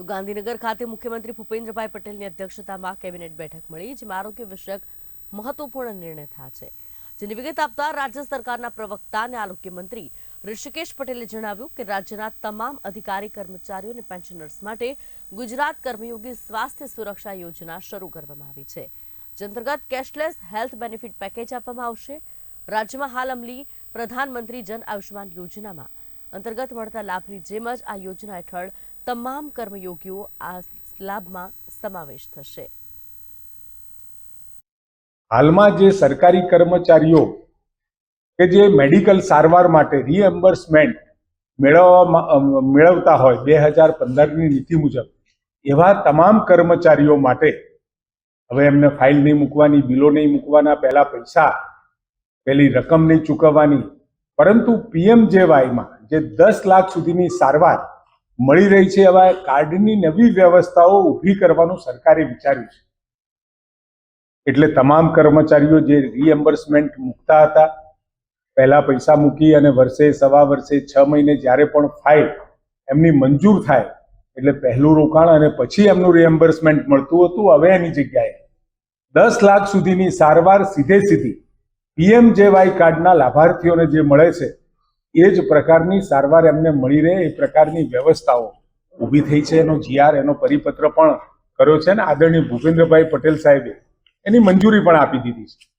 તો ગાંધીનગર ખાતે મુખ્યમંત્રી ભૂપેન્દ્રભાઈ પટેલની અધ્યક્ષતામાં કેબિનેટ બેઠક મળી, જેમાં આરોગ્ય વિષયક મહત્વપૂર્ણ નિર્ણય થયા છે. જેની વિગત આપતા રાજ્ય સરકારના પ્રવક્તા અને આરોગ્ય મંત્રી ઋષિકેશ પટેલે જણાવ્યું કે રાજ્યના તમામ અધિકારી કર્મચારીઓ અને પેન્શનર્સ માટે ગુજરાત કર્મયોગી સ્વાસ્થ્ય સુરક્ષા યોજના શરૂ કરવામાં આવી છે. જે અંતર્ગત કેશલેસ હેલ્થ બેનિફિટ પેકેજ આપવામાં આવશે. રાજ્યમાં હાલ અમલી પ્રધાનમંત્રી જન આયુષ્યમાન યોજનામાં અંતર્ગત મળતા લાભની જેમ જ આ યોજના હેઠળ તમામ કર્મયોગીઓ આ લાભમાં સમાવેશ થશે. હાલમાં જે સરકારી કર્મચારીઓ કે જે મેડિકલ સારવાર માટે રીએમ્બર્સમેન્ટ મેળવવા મેળવતા હોય બે હજાર પંદરની નીતિ મુજબ, એવા તમામ કર્મચારીઓ માટે હવે એમને ફાઇલ નહીં મૂકવાની, બિલો નહીં મૂકવાના, પહેલા પૈસા પેલી રકમ નહીં ચૂકવવાની, પરંતુ પીએમજેવાયમાં જે દસ લાખ સુધીની સારવાર મળી રહી છે, એવા કાર્ડની નવી વ્યવસ્થાઓ ઊભી કરવાનું સરકારે વિચાર્યું છે. એટલે તમામ કર્મચારીઓ જે રીએમ્બર્સમેન્ટ મૂકતા હતા, પહેલા પૈસા મૂકી અને વર્ષે સવા વર્ષે છ મહિને જ્યારે પણ ફાઇલ એમની મંજૂર થાય, એટલે પહેલું રોકાણ અને પછી એમનું રિએમ્બર્સમેન્ટ મળતું હતું, હવે એની જગ્યાએ. દસ લાખ સુધીની સારવાર સીધે સીધી પીએમ જેવાય કાર્ડના લાભાર્થીઓને જે મળે છે એ જ પ્રકારની સારવાર એમને મળી રહે, એ પ્રકારની વ્યવસ્થાઓ ઊભી થઈ છે. એનો જીઆર, એનો પરિપત્ર પણ કર્યો છે ને આદરણીય ભૂપેન્દ્રભાઈ પટેલ સાહેબે. એની મંજૂરી પણ આપી દીધી છે.